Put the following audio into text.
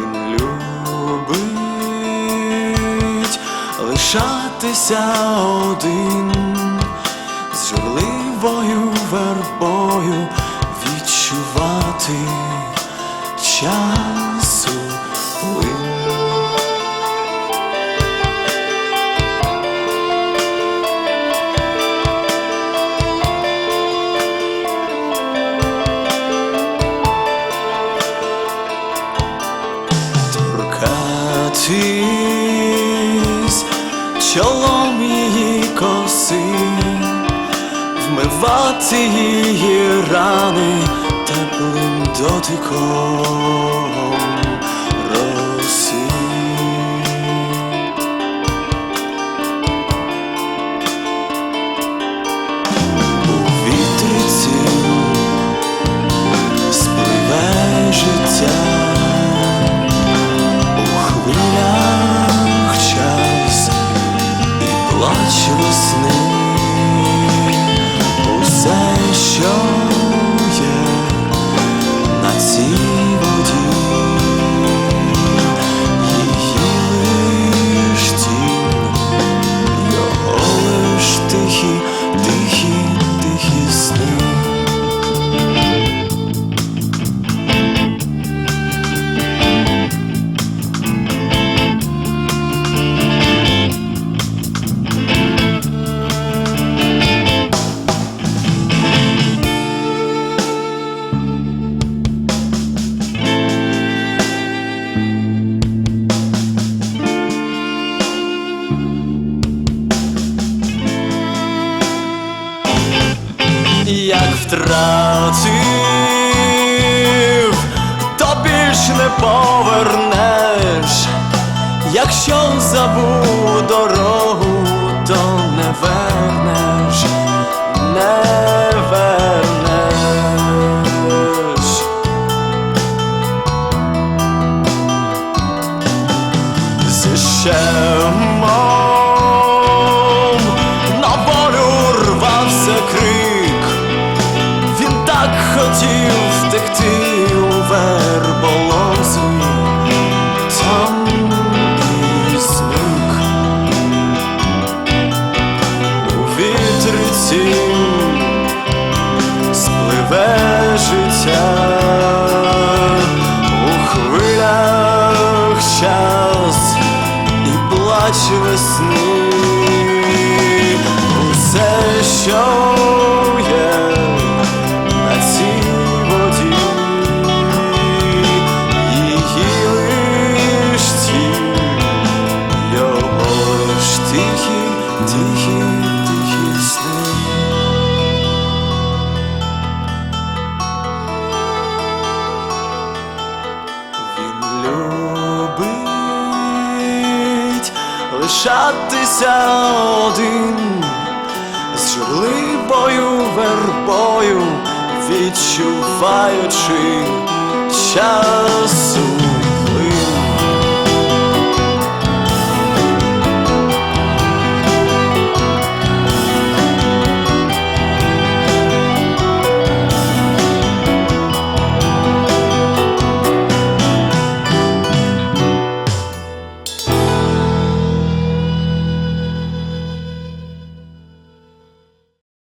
він любить лишатися один. золотись, чолом її коси, вмивати її рани теплим дотиком роси. У вітриці спливе життя. show втратив, то більш не повернеш, якщо забув. лишатися один з журливою вербою, відчуваючи часу.